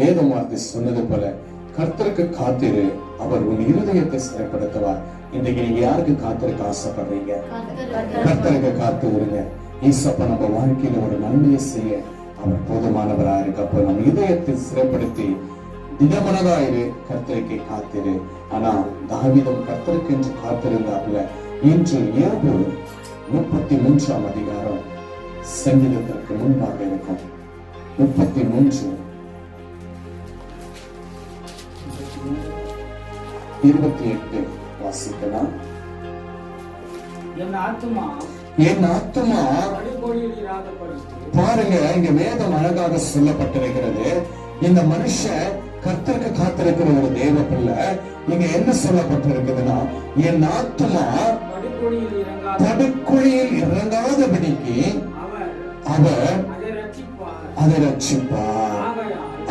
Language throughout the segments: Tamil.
வேதம் வார்த்தை சொன்னது போல கர்த்தருக்கு காத்திரு அவர் உன் இருதயத்தை சிறைப்படுத்துவார். இன்றைக்கு நீங்க யாருக்கு காத்திருக்க ஆசைப்படுறீங்க? கர்த்தருக்கு. காத்து விடுங்க ஈசப்ப நம்ம வாழ்க்கையில ஒரு நன்மையை செய்ய அவர் போதுமானவரா இருக்கு அப்போ நம்ம இதயத்தை சிறைப்படுத்தி தினமனதாயிரு கர்த்தருக்கு காத்திரு. ஆனா தாவிதம் கர்த்தருக்கு என்று காத்திருந்தாப்புல இன்று இரவு முப்பத்தி மூன்றாம் அதிகாரம் சங்கீதத்திற்கு முன்பாக இருக்கும். முப்பத்தி மூன்று. இருபத்தி எட்டு வாசிக்கலாம். என் ஆத்துமா என் பாருங்க இங்க வேதம் அழகாக சொல்லப்பட்டிருக்கிறது. இந்த மனுஷன் கர்த்தருக்கு காத்திருக்கிற ஒரு தேவ பிள்ளை. இங்க என்ன சொல்லப்பட்டிருக்குதுன்னா என் ஆத்துமா படுக்குழியில் இறங்காதபடிக்கு அவர் அதை ரட்சிப்பார்.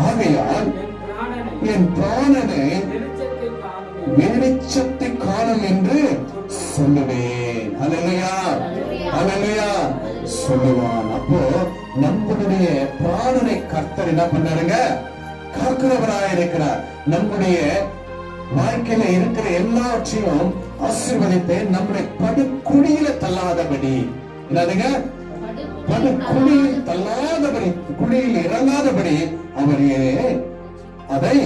ஆகையால் என் பிராணனை வெளிச்சத்தை காணும் என்று சொல்லுவேன். அல்லையா அலலையா சொல்லுவான். அப்போ நம்முடைய பிராணனை கர்த்தர் என்ன பண்ணாருங்க? காக்கிறவராய் இருக்கிறார். நம்முடைய வாழ்க்கையில இருக்கிற எல்லாவற்றையும் ஆசீர்வதித்து நம்முடைய படுக்குழியில தள்ளாதபடி. என்னதுங்க? படுக்குழியில் தள்ளாதபடி குழியில் இறங்காதபடி அவர் அதை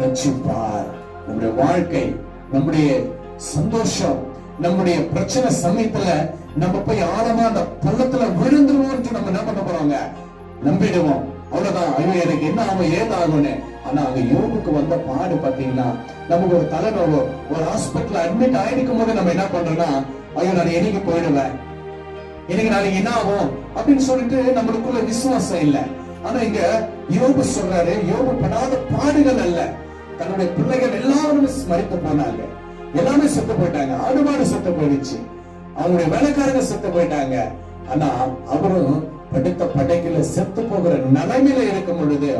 ரட்சிப்பார். நம்முடைய வாழ்க்கை நம்முடைய சந்தோஷம் நம்முடைய பிரச்சனை சமயத்துல நம்ம போய் ஆழமா அந்த பள்ளத்துல விழுந்துருவோம் நம்ம என்ன பண்ண போறோங்க? நம்பிடுவோம். அவ்வளவுதான். ஐயோ எனக்கு என்ன ஆகும் ஏதாகும்னு ஆனா அங்க யோகுக்கு வந்த பாடு பாத்தீங்கன்னா நமக்கு ஒரு தலைநோவோ ஒரு ஹாஸ்பிட்டல் அட்மிட் ஆயிருக்கும் போது நம்ம என்ன பண்றோம்னா ஐயோ நான் என்னைக்கு போயிடுவேன். எனக்கு நாளைக்கு என்ன ஆகும் அப்படின்னு சொல்லிட்டு நம்மளுக்குள்ள விசுவாசம் இல்ல. ஆனா இங்க யோபு சொல்றாரு யோபு படாத பாடுகள் அல்ல. தன்னுடைய பிள்ளைகள் எல்லாரும் மறித்து போனாங்க. எல்லாமே செத்து போயிட்டாங்க. ஆடு மாடு செத்து போயிடுச்சு. அவங்களுடைய வேலைக்காரங்க செத்து போயிட்டாங்க. ஆனா அவரும் படுத்த படைக்கல செத்து போகிற நிலைமையில இருக்கும் பொழுது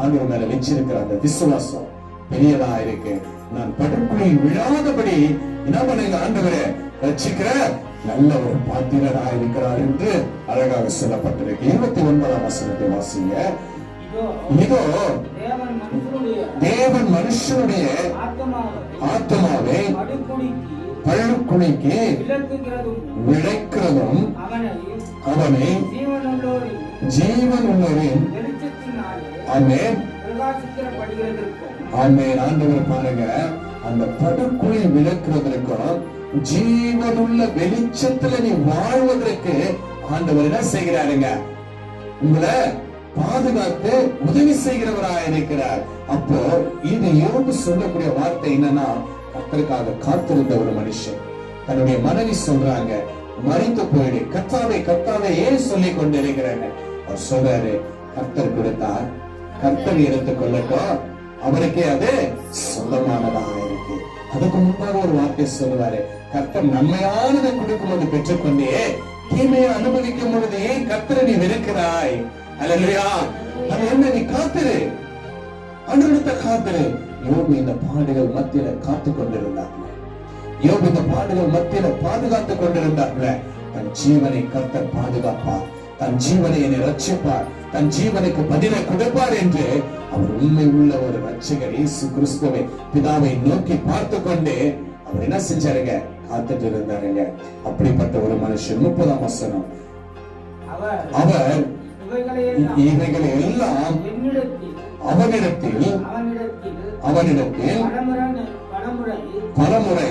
ஆண்டவர் மேல வச்சிருக்கிற அந்த விசுவாசம் பெரியதா இருக்கு. நான் படுக்குழி விழாதபடி என்ன பண்ணுங்க ஆண்டவரே? ரட்சிக்கிற நல்ல ஒரு பாத்திரரா இருக்கிறார் என்று அழகாக சொல்லப்பட்டிருக்கு. இருபத்தி ஒன்பதாம் வசனத்தை வாசிங்க. இதோ தேவன் மனுஷனுடைய ஆத்மாவை ஆத்மாவை விளைக்கிறதும் அவனை ஜீவன் உள்ளவரின் அமேன் ஆமென். ஆண்டவர் பாருங்க. அந்த படுக்குழி விளக்குறதற்கும் ஜீவனுள்ள வெளிச்சத்துல நீ வாழ்வதற்கு ஆண்டவர் என்ன செய்கிறாருங்க? உங்களை பாதுகாத்து உதவி செய்கிறவராக இருக்கிறார். அப்போ இது யோபு சொல்லக்கூடிய வார்த்தை என்னன்னா கத்தருக்காக காத்திருந்த ஒரு மனுஷன். தன்னுடைய மனைவி சொல்றாங்க மறித்து போயிடு. கத்தாவை கத்தாவே ஏன் சொல்லி கொண்டிருக்கிறாங்க அவர் சொல்றாரு கர்த்தர் கொடுத்தார். கர்த்தர் எடுத்துக் கொள்ளட்டும். அவருக்கே அது சொந்தமானதாக இருக்கு. அதுக்கு முன்பாக ஒரு வார்த்தை சொல்லுவாரு கர்த்தர் நன்மையானதை கொடுக்கும் போது பெற்றுக்கொண்டே தீமையை அனுபவிக்கும் பொழுது ஏன் கர்த்தரை நீ வெறுக்கிறாய்? அல்லையா அது என்ன நீ காத்திரு. யோபு இந்த பாடுகள் மத்தியில காத்து கொண்டிருந்தாங்க யோபு இந்த பாடுகள் மத்தியில பாதுகாத்துக் கொண்டிருந்தாங்க தன் ஜீவனை கர்த்தர் பாதுகாப்பார். தன் ஜீவனை என்னை ரட்சிப்பார் தன் ஜீவனுக்கு பதிலை கொடுப்பார் என்று அவர் உண்மை உள்ள ஒரு ரட்சகர் இயேசு கிறிஸ்துவை பிதாவை நோக்கி பார்த்து கொண்டு அவர் என்ன செஞ்சாருங்க? காத்துட்டு இருந்தாருங்க. அப்படிப்பட்ட ஒரு மனுஷன். முப்பதாம் வசனம். அவர் இவைகளை எல்லாம் அவனிடத்தில் அவனிடத்தில் பலமுறை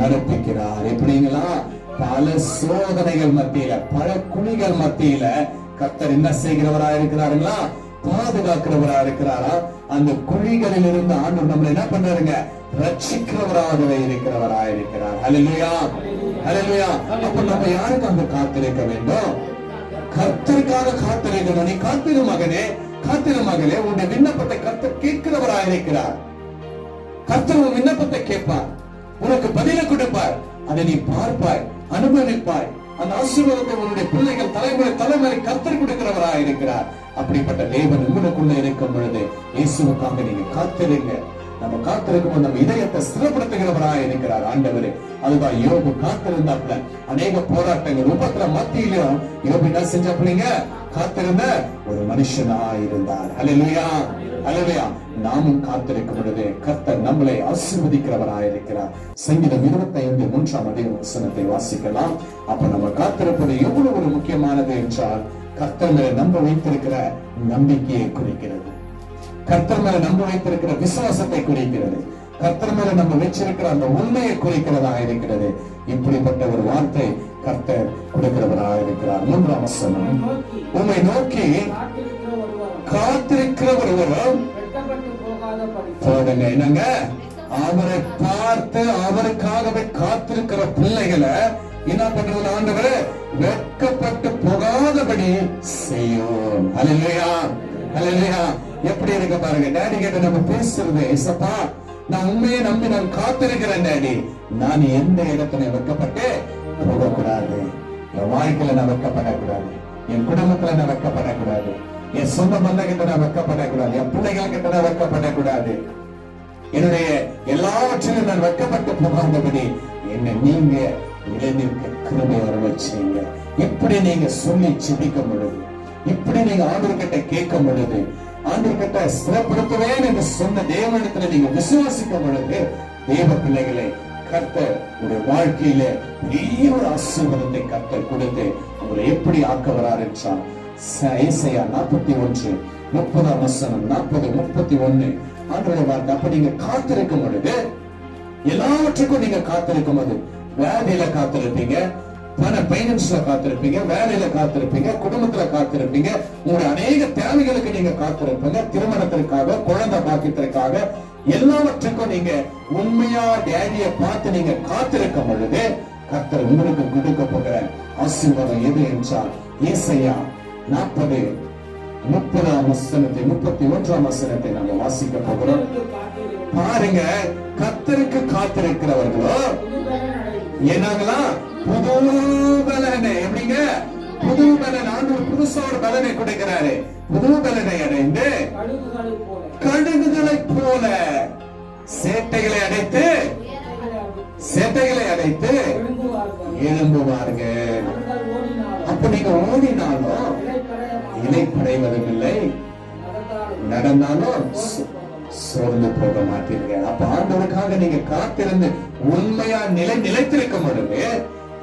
நடப்பிக்கிறார். எப்படிங்களா? பல சோதனைகள் மத்தியில பல குழிகள் மத்தியில கர்த்தர் என்ன செய்கிறவரா இருக்கிறாருங்களா? பாதுகாக்கிறவரா இருக்கிறாரா? அந்த குழிகளில் இருந்து ஆண்டு நம்மளை என்ன பண்றாருங்க? ரட்சிக்கிறவராகவே இருக்கிறவரா இருக்கிறார். ஹalleluya. ஹalleluya. அப்ப நம்ம யாருக்காக காத்திருக்க வேண்டும்? கர்த்தருக்காக காத்திருக்கிறோம் நீ காத்திரு மகனே காத்திரு மகளே. உன்னுடைய விண்ணப்பத்தை கர்த்தர் கேட்கிறவராக இருக்கிறார். கர்த்தர் உன் விண்ணப்பத்தை கேட்பார். உனக்கு பதில கொடுப்பார். அதை நீ பார்ப்பாய் அனுபவிப்பாய். அந்த ஆசீர்வாதத்தை உன்னுடைய பிள்ளைகள் தலைமுறை தலைமுறை கர்த்தர் கொடுக்கிறவராக இருக்கிறார். அப்படிப்பட்ட தேவன் உங்களுக்குள்ள இருக்கும் பொழுது இயேசுக்காக நீங்க காத்திருங்க நம்ம காத்திருக்கும் நம்ம இதயத்தை ஸ்திரப்படுத்துகிறவராக இருக்கிறார் ஆண்டவரே. அதுதான் யோபு காத்திருந்தாப்ல அநேக போராட்டங்கள் உபத்திர மத்தியிலும். யோபு என்ன செஞ்சாப்லீங்க காத்திருந்த ஒரு மனுஷனா இருந்தார். அலையா அலையா நாமும் காத்திருக்கும் பொழுது கர்த்தர் நம்மளை ஆசீர்வதிக்கிறவராய் இருக்கிறார். சங்கீதம் இருபத்தி ஐந்து மூன்றாம் அதிக வசனத்தை வாசிக்கலாம். அப்ப நம்ம காத்திருப்பது எவ்வளவு ஒரு முக்கியமானது என்றால் கர்த்தர் நம்ப வைத்திருக்கிற நம்பிக்கையை குறிக்கிறது. கர்த்தர் மேல நம்ப வைத்திருக்கிற விசுவாசத்தை குறிக்கிறது. கர்த்தர் மேல நம்ம வச்சிருக்கிற அந்த உண்மையை குறிக்கிறதா இருக்கிறது. இப்படிப்பட்ட ஒரு வார்த்தை கர்த்தர் கொடுக்கிறவராக இருக்கிறார். மூன்றாம் வசனம். உம்மை நோக்கி காத்திருக்கிற ஒருவரும் போடுங்க. என்னங்க? அவரை பார்த்து அவருக்காகவே காத்திருக்கிற பிள்ளைகளை என்ன பண்றது ஆண்டவர்? வெட்கப்பட்டு போகாதபடி செய்யும். அல்லையா அல்லையா எப்படி இருக்க பாருங்க டேடி கிட்ட நம்ம பேசுறது ஏசப்பா நான் உண்மையை நம்பி நான் காத்திருக்கிறேன் டேடி நான் எந்த இடத்துல வைக்கப்பட்டு போகக்கூடாது. என் வாழ்க்கையில நான் வெக்கப்படக்கூடாது என் குடும்பத்துல நான் வெக்கப்படக்கூடாது என் சொந்த பந்தகிட்ட நான் வெட்கப்படக்கூடாது. என் பிள்ளைகள் கிட்ட நான் வெட்கப்படக்கூடாது. என்னுடைய எல்லாவற்றிலும் நான் வெக்கப்பட்டு போகாதபடி என்னை நீங்க இளைஞருக்கு கிருபை வர இப்படி நீங்க சொல்லி சிந்திக்கும் பொழுது இப்படி நீங்க ஆண்டவர்கிட்ட கேட்கும் பொழுது ஆண்டவர்கிட்ட ஸ்திரப்படுத்துவேன் என்று சொன்ன தேவனிடத்துல நீங்க விசுவாசிக்கும் பொழுது தேவ பிள்ளைகளை கர்த்தர் உங்களுடைய வாழ்க்கையில பெரிய ஒரு ஆசீர்வாதத்தை கர்த்தர் கொடுத்து உங்களை எப்படி ஆக்க வரார் என்றால் ஏசாயா நாற்பத்தி ஒன்று முப்பதாம் வசனம் நாற்பது முப்பத்தி ஒண்ணு ஆண்டோட வார்த்தை அப்ப நீங்க காத்திருக்கும் பொழுது எல்லாவற்றுக்கும் நீங்க காத்திருக்கும் போது வேலையில காத்திருப்பீங்க பல பைனான்ஸ்ல காத்திருப்பீங்க வேலையில காத்திருப்பீங்க குடும்பத்துல காத்திருப்பீங்க. உங்களுடைய அநேக தேவைகளுக்கு நீங்க காத்திருப்பீங்க. திருமணத்திற்காக குழந்தை பாக்கியத்திற்காக எல்லாவற்றுக்கும் நீங்க உண்மையா டேடிய பார்த்து நீங்க காத்திருக்கும் பொழுது கர்த்தர் உங்களுக்கு கொடுக்க போகிற ஆசீர்வாதம் எது என்றால் ஏசையா நாற்பது முப்பதாம் வசனத்தை முப்பத்தி ஒன்றாம் வசனத்தை நாங்க வாசிக்க போகிறோம். பாருங்க கத்தருக்கு காத்திருக்கிறவர்களோ என்னங்களா? புது பலனை எப்படிங்க? புது பலன் ஆண்டு புதுசா ஒரு பலனை கொடுக்கிறாரு. புது பலனை அடைந்து கடுகுகளை போல சேட்டைகளை அடைத்து சேட்டைகளை அடைத்து எழும்புவார்கள் எழும்புவார்கள் அவர்கள் ஓடினாலும் அப்ப நீங்க ஓடினாலும் இலைப்படைவதும் இல்லை நடந்தாலும் நடந்தாலும் சோ- சோர்ந்து போக மாட்டீர்கள். அப்ப ஆண்டவருக்காக நீங்க காத்திருந்து உண்மையா நிலை நிலைத்திருக்கும் பொழுது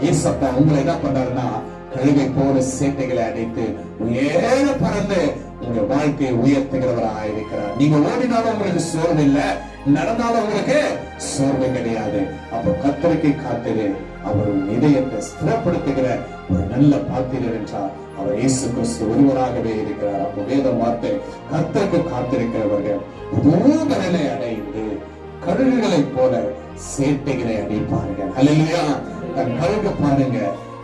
ஏசப்பா உங்களை என்ன பண்றாருன்னா கழுகை போல சேட்டைகளை அடைத்து உயர பறந்து உங்க வாழ்க்கையை உயர்த்துகிறவராக இருக்கிறார் நீங்க ஓடினாலும் உங்களுக்கு சோர்வு இல்ல நடந்தாலும் உங்களுக்கு சோர்வு கிடையாது அப்போ கத்தரிக்கை காத்திரு அவர் இதயத்தை ஸ்திரப்படுத்துகிற ஒரு நல்ல பாத்திரர் என்றார் அவர் இயேசு கிறிஸ்து ஒருவராகவே இருக்கிறார் அப்போ வேத வார்த்தை கத்தருக்கு காத்திருக்கிறவர்கள் புது அடைந்து கழுகுகளைப் போல சேட்டைகளை அடைப்பார்கள் அல்லையா கழுக பாருங்க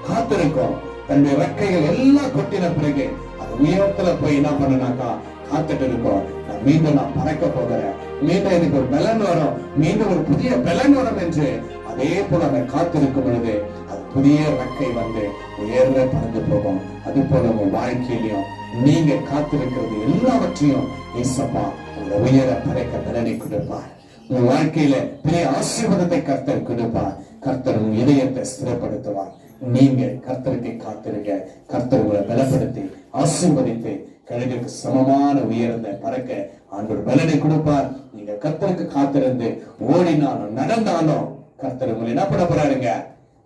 காத்திருக்கும். தன்னுடைய ரெக்கைகள் எல்லாம் கொட்டின பிறகு அது உயரத்துல போய் என்ன பண்ணனாக்கா காத்துட்டு இருக்கோம். நான் மீண்டும் நான் பறக்க போகிறேன். மீண்டும் எனக்கு ஒரு பலன் வரும். மீண்டும் ஒரு புதிய பலன் வரும் என்று அதே போல அதை காத்திருக்கும் பொழுது அது புதிய ரெக்கை வந்து உயர்ந்த பறந்து போகும். அது போல உங்க வாழ்க்கையிலையும் நீங்க காத்திருக்கிறது எல்லாவற்றையும் இசப்பா உங்களை உயர பறக்க பலனை கொடுப்பார். உங்க வாழ்க்கையில பெரிய ஆசீர்வாதத்தை கர்த்தர் கொடுப்பார். கர்த்தர் உங்க இதயத்தை ஸ்திரப்படுத்துவார். நீங்க கர்த்தருக்கு காத்திருங்க. கர்த்தர் உங்களை பலப்படுத்தி ஆசீர்வதித்து கழுகுக்கு சமமான உயர்ந்த பறக்க ஆண்டவர் பலனை கொடுப்பார். நீங்க கர்த்தருக்கு காத்திருந்து ஓடினாலும் நடந்தாலும் கர்த்தர் உங்களை என்ன பண்ண போறாருங்க?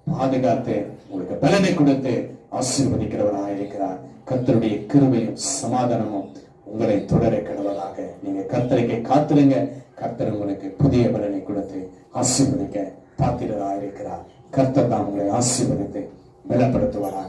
பாதுகாத்து உங்களுக்கு பலனை கொடுத்து ஆசீர்வதிக்கிறவராக இருக்கிறார். கர்த்தருடைய கிருபையும் சமாதானமும் உங்களை தொடர கிடவதாக. நீங்க கர்த்தருக்கு காத்திருங்க. கர்த்தர் உங்களுக்கு புதிய பலனை கொடுத்து ஆசீர்வதிக்க பாத்திரராக இருக்கிறார் கர்த்தர் தான் உங்களை ஆசீர்வதித்து பலப்படுத்துவாராக.